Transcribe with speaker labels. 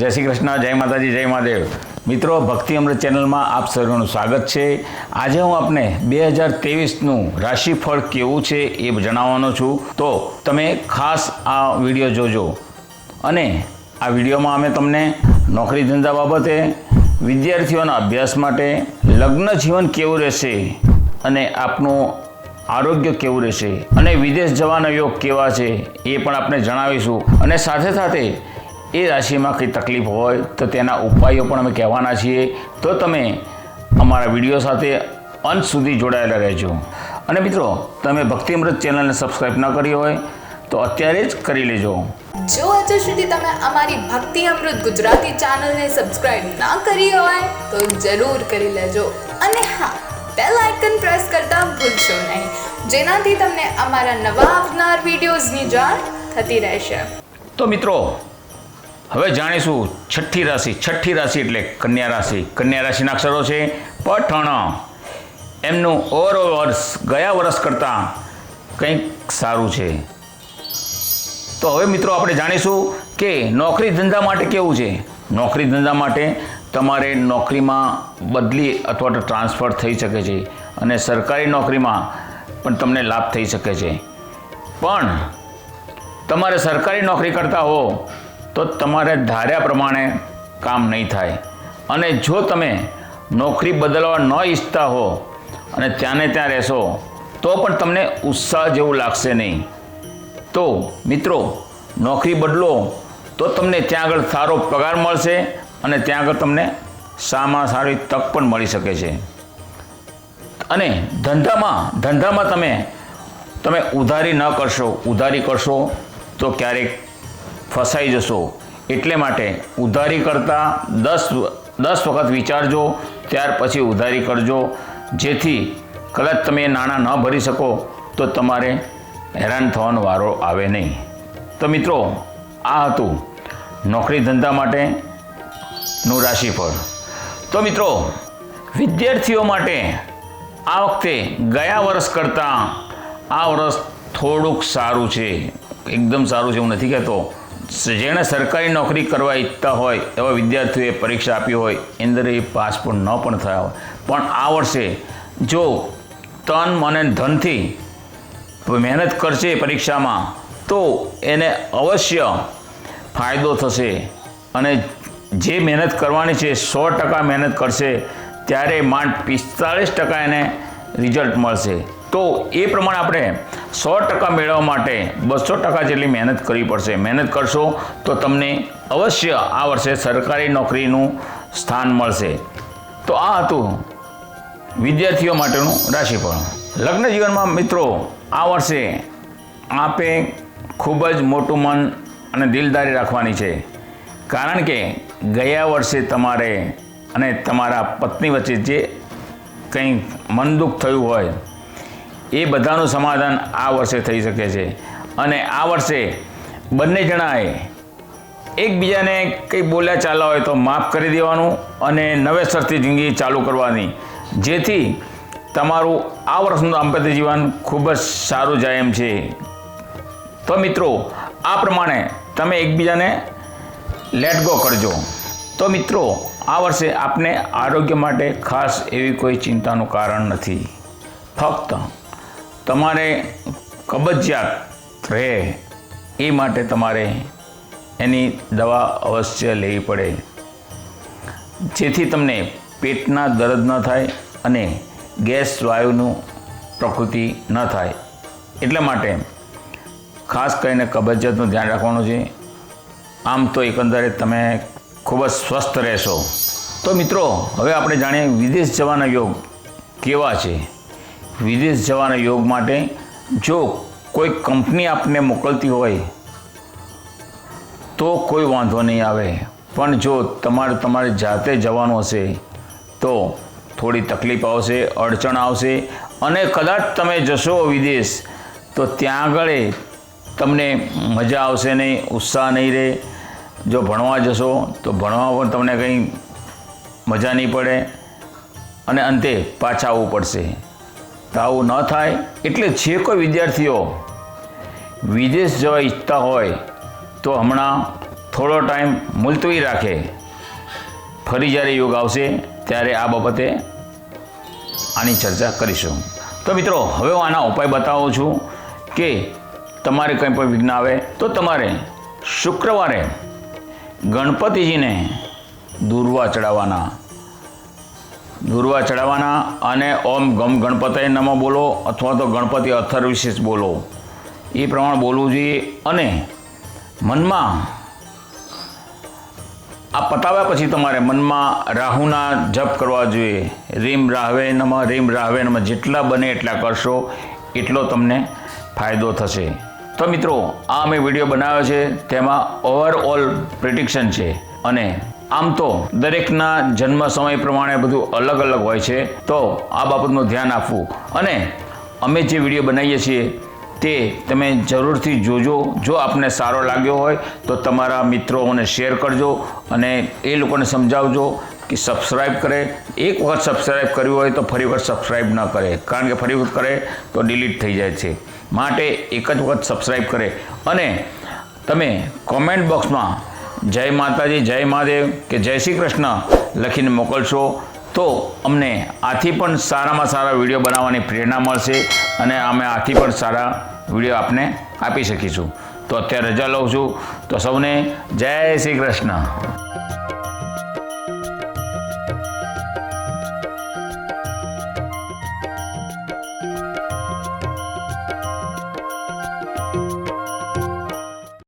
Speaker 1: જય શ્રી કૃષ્ણ, જય માતાજી, જય મહાદેવ. મિત્રો, ભક્તિ અમૃત ચેનલમાં આપ સર્વનું સ્વાગત છે. આજે હું આપને બે હજાર તેવીસનું રાશિફળ કેવું છે એ જણાવવાનો છું. તો તમે ખાસ આ વીડિયો જોજો. અને આ વિડીયોમાં અમે તમને નોકરી ધંધા બાબતે, વિદ્યાર્થીઓના અભ્યાસ માટે લગ્ન જીવન કેવું રહેશે અને આપનું આરોગ્ય કેવું રહેશે અને વિદેશ જવાના યોગ કેવા છે એ પણ આપણે જણાવીશું. અને સાથે સાથે એ રાશિમાં કંઈ તકલીફ હોય તો તેના ઉપાયો પણ અમે કહેવાના છીએ. તો તમે અમારા વીડિયો સાથે અંત સુધી જોડાયેલા રહેજો. અને મિત્રો તમે ભક્તિ અમૃત ચેનલને સબસ્ક્રાઇબ ન કરી હોય તો અત્યારે જ કરી લેજો.
Speaker 2: જો હજુ સુધી તમે અમારી ભક્તિ અમૃત ગુજરાતી ચેનલને સબસ્ક્રાઇબ ના કરી હોય તો જરૂર કરી લેજો. અને હા બેલ આઇકન પ્રેસ કરતા ભૂલશો નહીં જેનાથી તમને અમારા નવા આવનાર વિડીયોઝની જાણ થતી રહેશે.
Speaker 1: તો મિત્રો હવે જાણીશું છઠ્ઠી રાશિ છઠ્ઠી રાશિ એટલે કન્યા રાશિ. કન્યા રાશિના અક્ષરો છે, પઠણ. એમનું ઓવરઓલ વર્ષ ગયા વર્ષ કરતાં કંઈક સારું છે. તો હવે મિત્રો આપણે જાણીશું કે નોકરી ધંધા માટે કેવું છે. નોકરી ધંધા માટે તમારે નોકરીમાં બદલી અથવા તો ટ્રાન્સફર થઈ શકે છે અને સરકારી નોકરીમાં પણ તમને લાભ થઈ શકે છે. પણ તમારે સરકારી નોકરી કરતા હો તો તમારે ધાર્યા પ્રમાણે કામ નહીં થાય. અને જો તમે નોકરી બદલવા ન ઈચ્છતા હો અને ત્યાંને ત્યાં રહેશો, તો પણ તમને ઉત્સાહ જેવું લાગશે નહીં. તો મિત્રો, નોકરી બદલો, તો તમને ત્યાં આગળ સારો પગાર મળશે અને ત્યાં આગળ તમને સામાં સારી તક પણ મળી શકે છે. અને ધંધામાં ધંધામાં તમે તમે ઉધારી ન કરશો, ઉધારી કરશો તો ક્યારેક ફસાઈ જશો. એટલે માટે ઉધારી કરતાં દસ દસ વખત વિચારજો, ત્યાર પછી ઉધારી કરજો. જેથી કદાચ તમે નાણાં ન ભરી શકો, તો તમારે હેરાન થવાનો વારો આવે નહીં. તો મિત્રો, આ હતું નોકરી ધંધા માટેનું રાશિફળ. તો મિત્રો, વિદ્યાર્થીઓ માટે આ વખતે ગયા વર્ષ કરતાં આ વર્ષ થોડુંક સારું છે. એકદમ સારું છે, હું નથી કહેતો. જેણે સરકારી નોકરી કરવા ઈચ્છતા હોય, એવા વિદ્યાર્થીઓએ પરીક્ષા આપી હોય અંદર એ પાસ પણ ન પણ થયા હોય. પણ આ વર્ષે જો તન, મન અને ધનથી મહેનત કરશે પરીક્ષામાં, તો એને અવશ્ય ફાયદો થશે. અને જે મહેનત કરવાની છે, સો ટકા મહેનત કરશે, ત્યારે માંડ પિસ્તાળીસ ટકા એને રિઝલ્ટ મળશે. તો એ પ્રમાણે આપણે સો ટકા મેળવવા માટે બસો ટકા જેટલી મહેનત કરવી પડશે. મહેનત કરશો તો તમને અવશ્ય આ વર્ષે સરકારી નોકરીનું સ્થાન મળશે. તો આ હતું વિદ્યાર્થીઓ માટેનું રાશિફળ. લગ્ન જીવનમાં મિત્રો, આ વર્ષે આપે ખૂબ જ મોટું મન અને દિલદારી રાખવાની છે. કારણ કે ગયા વર્ષે તમારે અને તમારા પત્ની વચ્ચે જે કંઈ મન દુઃખ થયું હોય એ બધાનું સમાધાન આ વર્ષે થઈ શકે છે. અને આ વર્ષે બંને જણાએ એકબીજાને કંઈ બોલ્યા ચાલ્યા હોય તો માફ કરી દેવાનું અને નવેસરથી જિંદગી ચાલુ કરવાની. જેથી તમારું આ વર્ષનું દાંપત્ય જીવન ખૂબ જ સારું જાય એમ છે. તો મિત્રો, આ પ્રમાણે તમે એકબીજાને લેટ ગો કરજો. તો મિત્રો, આ વર્ષે આપને આરોગ્ય માટે ખાસ એવી કોઈ ચિંતાનું કારણ નથી. ફક્ત તમારે કબજિયાત રહે એ માટે તમારે એની દવા અવશ્ય લેવી પડે. જેથી તમને પેટના દર્દ ન થાય અને ગેસ વાયુનું પ્રકૃતિ ન થાય. એટલા માટે ખાસ કરીને કબજિયાતનું ધ્યાન રાખવાનું છે. આમ તો એકંદરે તમે ખૂબ જ સ્વસ્થ રહેશો. તો મિત્રો, હવે આપણે જાણીએ વિદેશ જવાના યોગ કેવા છે. વિદેશ જવાના યોગ માટે જો કોઈ કંપની આપને મોકલતી હોય, તો કોઈ વાંધો નહીં આવે. પણ જો તમારે તમારે જાતે જવાનું હશે, તો થોડી તકલીફ આવશે, અડચણ આવશે અને કદાચ તમે જશો વિદેશ, તો ત્યાં આગળ તમને મજા આવશે નહીં, ઉત્સાહ નહીં રહે. જો ભણવા જશો, તો ભણવા પણ તમને કંઈ મજા નહીં પડે અને અંતે પાછા આવવું પડશે. તો ન થાય એટલે જે કોઈ વિદ્યાર્થીઓ વિદેશ જવા ઈચ્છતા હોય તો હમણાં થોડો ટાઈમ મુલતવી રાખે. ફરી જ્યારે યોગ આવશે ત્યારે આ બાબતે આની ચર્ચા કરીશું. તો મિત્રો, હવે હું આના ઉપાય બતાવું છું કે તમારે કંઈ પણ વિઘ્ન આવે તો તમારે શુક્રવારે ગણપતિજીને દૂરવા ચડાવવાના દુર્વા ચડાવવાના અને ઓમ ગમ ગણપતય નમો બોલો અથવા તો ગણપતિ અથર વિશેષ બોલો. એ પ્રમાણે બોલવું જોઈએ અને મનમાં આ પતાવ્યા પછી તમારે મનમાં રાહુના જપ કરવા જોઈએ. રીમ રાહવે નમ, રીમ રાહવે નમ જેટલા બને એટલા કરશો, એટલો તમને ફાયદો થશે. તો મિત્રો, આ અમે વીડિયો બનાવ્યો છે, તેમાં ઓવરઓલ પ્રિડિક્શન છે અને આમ તો દરેકના જન્મ સમય પ્રમાણે બધું અલગ અલગ હોય છે, તો આ બાબતનું ધ્યાન આપવું. અને અમે જે વીડિયો બનાવીએ છીએ, તે તમે જરૂરથી જોજો. જો આપને સારો લાગ્યો હોય, તો તમારા મિત્રોને શેર કરજો અને એ લોકોને સમજાવજો કે સબસ્ક્રાઈબ કરે. એક વખત સબસ્ક્રાઈબ કર્યું હોય, તો ફરી વખત સબસ્ક્રાઈબ ન કરે. કારણ કે ફરી વખત કરે, તો ડિલીટ થઈ જાય છે. માટે એક જ વખત સબસ્ક્રાઈબ કરે. અને તમે કોમેન્ટ બોક્સમાં જય માતાજી, જય મહાદેવ કે જય શ્રી કૃષ્ણ લખીને મોકલશો તો અમને આથી પણ સારામાં સારા વીડિયો બનાવવાની પ્રેરણા મળશે અને અમે આથી પણ સારા વીડિયો આપને આપી શકીશું. તો અત્યારે રજા લઉં છું. તો સૌને જય શ્રી કૃષ્ણ.